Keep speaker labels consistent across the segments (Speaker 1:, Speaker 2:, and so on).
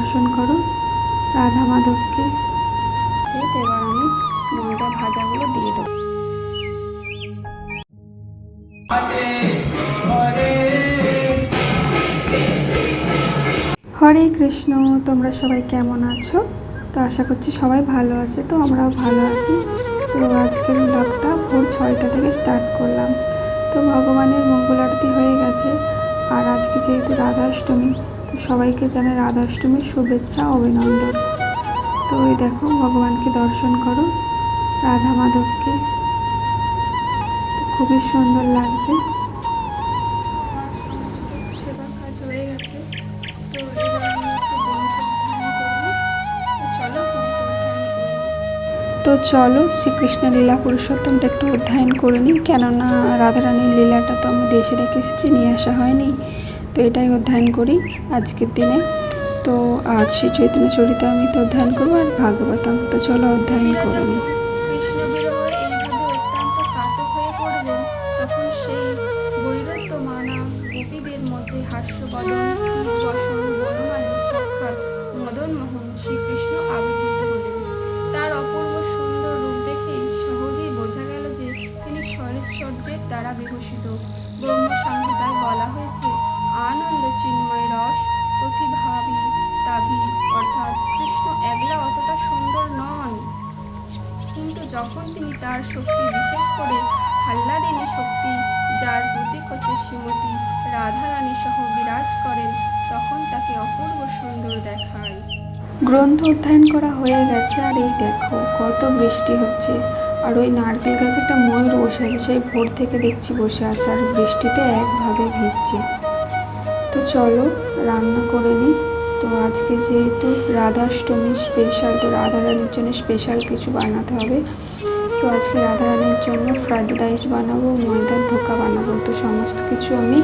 Speaker 1: দর্শন করো রাধা মাধবকে। এবার আমি ময়দা ভাজাগুলো দিয়ে দেবো। হরে কৃষ্ণ তোমরা সবাই কেমন আছো? তো আশা করছি সবাই ভালো আছে তো আমরাও ভালো আছি। তো আজকের ব্লগটা ভোর ছয়টা থেকে স্টার্ট করলাম। তো ভগবানের মঙ্গল আরতি হয়ে গেছে। আর আজকে যেহেতু রাধাষ্টমী তো সবাইকে জানে রাধাষ্টমীর শুভেচ্ছা, অভিনন্দন। তো ওই দেখো, ভগবানকে দর্শন করো, রাধা মাধবকে। খুবই সুন্দর লাগছে। তো চলো চলো শ্রীকৃষ্ণের লীলা পুরুষোত্তমটা একটু অধ্যয়ন করে নিই। কেননা রাধারানীর লীলাটা তো আমি দেশে রেখে এসেছি, নিয়ে আসা হয়নি। তো এটাই অধ্যয়ন করি আজকের দিনে। তো আর শ্রী চৈতন্য চরিত আমি তো অধ্যয়ন করব আর ভাগবতম। তো চলো অধ্যয়ন করে নিই।
Speaker 2: কৃষ্ণ বিরহ যখন তিনি তার শক্তি বিশেষ করে হাল্লাদিনী শক্তি, যার প্রতীক হচ্ছে শ্রীমতী রাধারানী সহ বিরাজ করেন, তখন তাকে অপূর্ব সুন্দর দেখায়।
Speaker 1: গ্রন্থ অধ্যয়ন করা হয়ে গেছে আর এই দেখো, কত বৃষ্টি হচ্ছে। আর ওই নারকেল গাছে একটা ময়ূর বসে আছে, সেই ভোর থেকে দেখছি বসে আছে, আর বৃষ্টিতে একভাবে ভিজছে। তো চলো, রান্না করে নিই। তো আজকে যেহেতু রাধাষ্টমী স্পেশাল তো রাধা রাধারানীর জন্য স্পেশাল কিছু বানাতে হবে। তো আজকে রাধা রাধারানীর জন্য ফ্রাইড রাইস বানাবো, ময়দার ধোকা বানাবো। তো সমস্ত কিছু আমি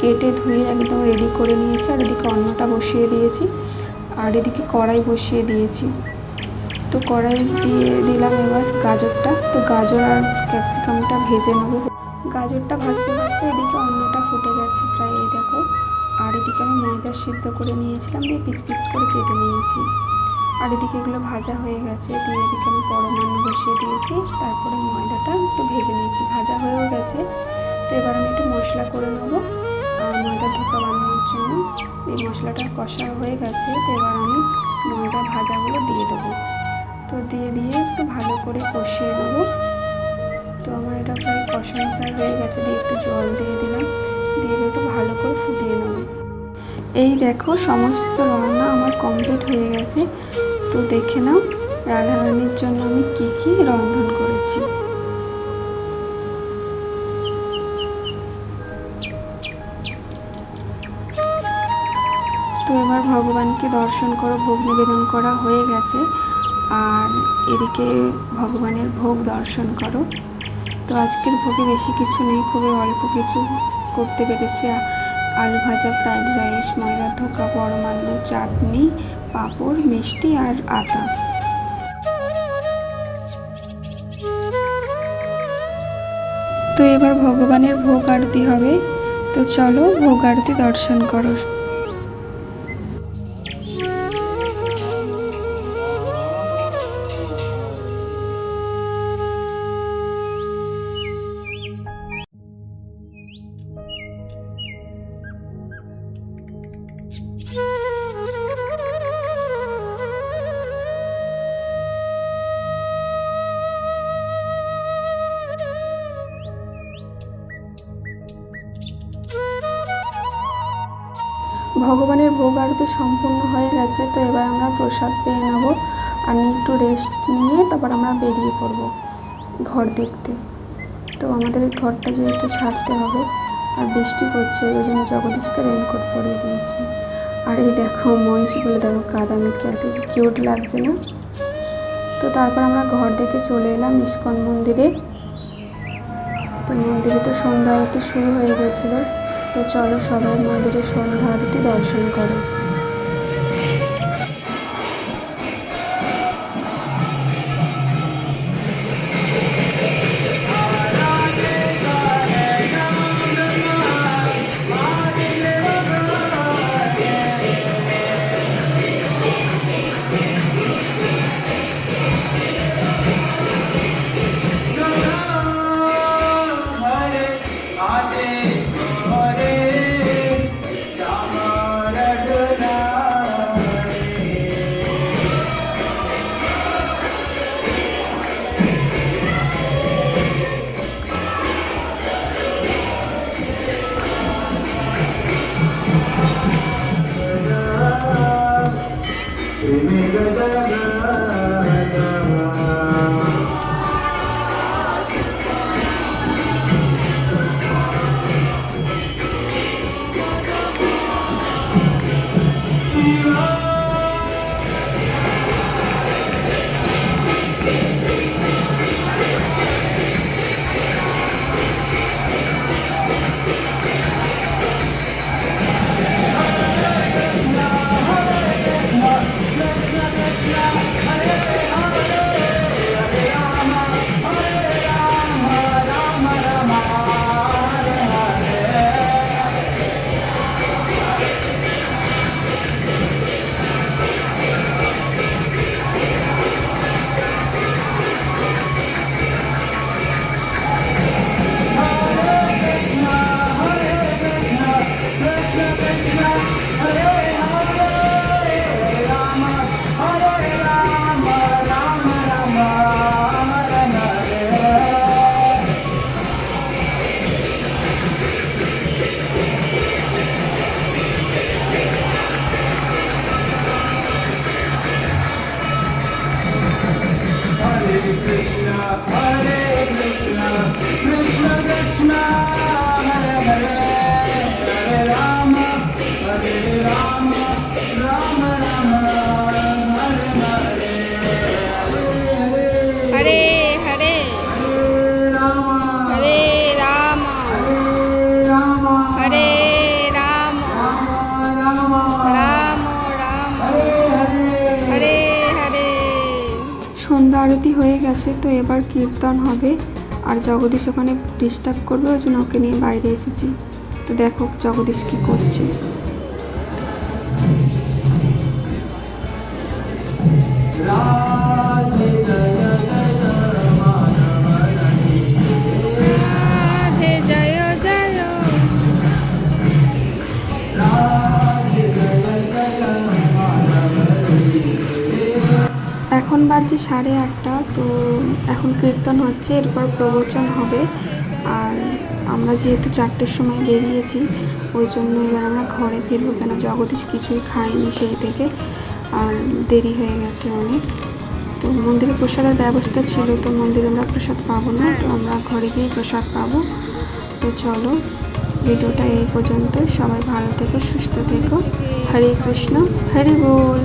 Speaker 1: কেটে ধুয়ে একদম রেডি করে নিয়েছি, আর এদিকে অন্নটা বসিয়ে দিয়েছি, আর এদিকে কড়াই বসিয়ে দিয়েছি। তো কড়াই দিয়ে দিলাম এবার গাজরটা। তো গাজর আর ক্যাপসিকামটা ভেজে নেব। গাজরটা ভাজতে ভাজতে এদিকে অন্নটা ফুটে গেছে প্রায়, এই দেখো। আর এদিকে আমি ময়দা সিদ্ধ করে নিয়েছিলাম, দিয়ে পিস পিস করে কেটে নিয়েছি। আর এদিকে এগুলো ভাজা হয়ে গেছে, দিয়ে এদিকে আমি পরমান্ন বসিয়ে দিয়েছি, তারপরে ময়দাটা একটু ভেজে নিয়েছি, ভাজা হয়েও গেছে। তো এবার আমি একটু মশলা করে নেব, আর ময়দা ধোকা বানানোর জন্য। এই মশলাটা কষা হয়ে গেছে, তো এবার আমি ময়দা ভাজাগুলো দিয়ে দেবো। তো দিয়ে দিয়ে একটু ভালো করে কষিয়ে নেব। তো আমার এটা প্রায় কষানো প্রায় হয়ে গেছে, দিয়ে একটু জল দিয়ে দিলাম। দিয়ে একটু ভালো করে ফুটিয়ে নেব। এই দেখো সমস্ত রান্না আমার কমপ্লিট হয়ে গেছে। তো দেখে নাও রাধারানীর জন্য আমি কি কি রন্ধন করেছি। তো এবার ভগবানকে দর্শন করো, ভোগ নিবেদন করা হয়ে গেছে। আর এদিকে ভগবানের ভোগ দর্শন করো। তো আজকের ভোগে বেশি কিছু নেই, খুবই অল্প কিছু করতে পেরেছি। আলু ভাজা ফ্রাইড রাইস ময়দা ধোকা পরমান্ন চাটনি, পাঁপড়, মিষ্টি আর আতা। তো এবার ভগবানের ভোগ আরতি হবে। তো চলো ভোগ আরতি দর্শন করো। ভগবানের ভোগ আরতি সম্পূর্ণ হয়ে গেছে, তো এবার আমরা প্রসাদ পেয়ে নেব আর নিয়ে একটু রেস্ট নিয়ে তারপর আমরা বেরিয়ে পড়ব ঘর দেখতে। তো আমাদের এই ঘরটা যেহেতু ছাড়তে হবে আর বৃষ্টি পড়ছে, ওই জন্য জগদীশকে রেনকোট পরিয়ে দিয়েছি। আর এই দেখো মহিষগুলো, দেখো কাদা মেখে আছে যে কিউট লাগছে না? তো তারপর আমরা ঘর দেখে চলে এলাম ইস্কন মন্দিরে। তো মন্দিরে তো সন্ধ্যা আরতি শুরু হয়ে গেছিল। তো চলো সবাই মন্দিরে সন্ধ্যা আরতি দর্শন করো।
Speaker 2: হরে
Speaker 1: সন্ধ্যা আরতি হয়ে গেছে, তো এবার কীর্তন হবে। আর জগদীশ ওখানে ডিস্টার্ব করবে, ওই জন্য ওকে নিয়ে বাইরে এসেছি। তো দেখো জগদীশ কি করছে। এখন বাজছে সাড়ে আটটা, তো এখন কীর্তন হচ্ছে, এরপর প্রবচন হবে। আর আমরা যেহেতু চারটের সময় বেরিয়েছি, ওই জন্য এবার আমরা ঘরে ফিরবো কেন? জগদীশ কিছুই খায়নি সেই থেকে, আর দেরি হয়ে গেছে অনেক। তো মন্দিরে প্রসাদের ব্যবস্থা ছিল, তো মন্দিরে আমরা প্রসাদ পাবো না, তো আমরা ঘরে গিয়ে প্রসাদ পাবো। তো চলো, ভিডিওটা এই পর্যন্ত সবাই ভালো থেকো, সুস্থ থেকো। হরে কৃষ্ণ, হরে বল।